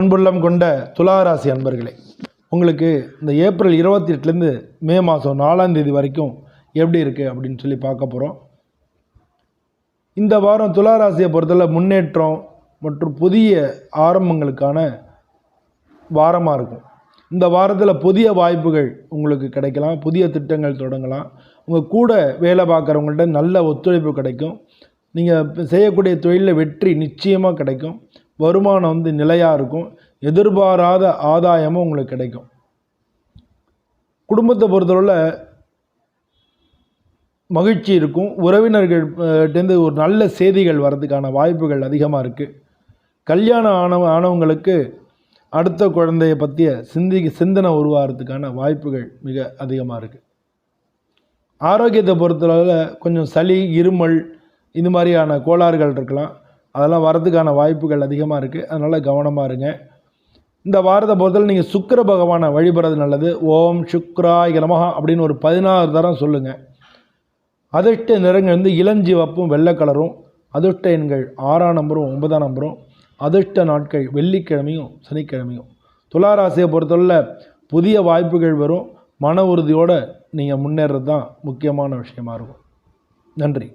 அன்புள்ளம் கொண்ட துளாராசி அன்பர்களே உங்களுக்கு இந்த ஏப்ரல் இருபத்தி எட்டுலேருந்து மே மாதம் நாலாம் தேதி வரைக்கும் எப்படி இருக்குது அப்படின்னு சொல்லி பார்க்க போகிறோம் இந்த வாரம் துளாராசியை பொறுத்தல முன்னேற்றம் மற்றும் புதிய ஆரம்பங்களுக்கான வாரமாக இருக்கும். இந்த வாரத்தில் புதிய வாய்ப்புகள் உங்களுக்கு கிடைக்கலாம் புதிய திட்டங்கள் தொடங்கலாம். உங்கள் கூட வேலை பார்க்குறவங்கள்ட்ட நல்ல ஒத்துழைப்பு கிடைக்கும். நீங்கள் செய்யக்கூடிய தொழிலில் வெற்றி நிச்சயமாக கிடைக்கும். வருமானம் வந்து நிலையாக இருக்கும். எதிர்பாராத ஆதாயமும் உங்களுக்கு கிடைக்கும். குடும்பத்தை பொறுத்தவரை மகிழ்ச்சி இருக்கும். உறவினர்கள்ட்டேருந்து ஒரு நல்ல செய்திகள் வர்றதுக்கான வாய்ப்புகள் அதிகமாக இருக்குது கல்யாணம் ஆனவ ஆனவங்களுக்கு அடுத்த குழந்தைய பற்றிய சிந்தி சிந்தனை உருவாகிறதுக்கான வாய்ப்புகள் மிக அதிகமாக இருக்குது ஆரோக்கியத்தை பொறுத்தளவில் கொஞ்சம் சளி இருமல் இது மாதிரியான கோளாறுகள் இருக்கலாம். அதெல்லாம் வரதுக்கான வாய்ப்புகள் அதிகமாக இருக்குது அதனால் கவனமாக இருங்க. இந்த வாரத்தை பொறுத்தவரை நீங்கள் சுக்கர பகவானை வழிபடுறது நல்லது. ஓம் சுக்ராய நமஹா அப்படின்னு ஒரு பதினாறு தரம் சொல்லுங்கள் அதிர்ஷ்ட நிறங்கள் வந்து இளஞ்சிவப்பும் வெள்ளை கலரும். அதிர்ஷ்ட எண்கள் ஆறாம் நம்பரும் ஒன்பதாம் நம்பரும். அதிர்ஷ்ட நாட்கள் வெள்ளிக்கிழமையும் சனிக்கிழமையும். துளாராசியை பொறுத்தவரை புதிய வாய்ப்புகள் வரும். மன உறுதியோடு நீங்கள் முன்னேறது தான் முக்கியமான விஷயமா இருக்கும். நன்றி.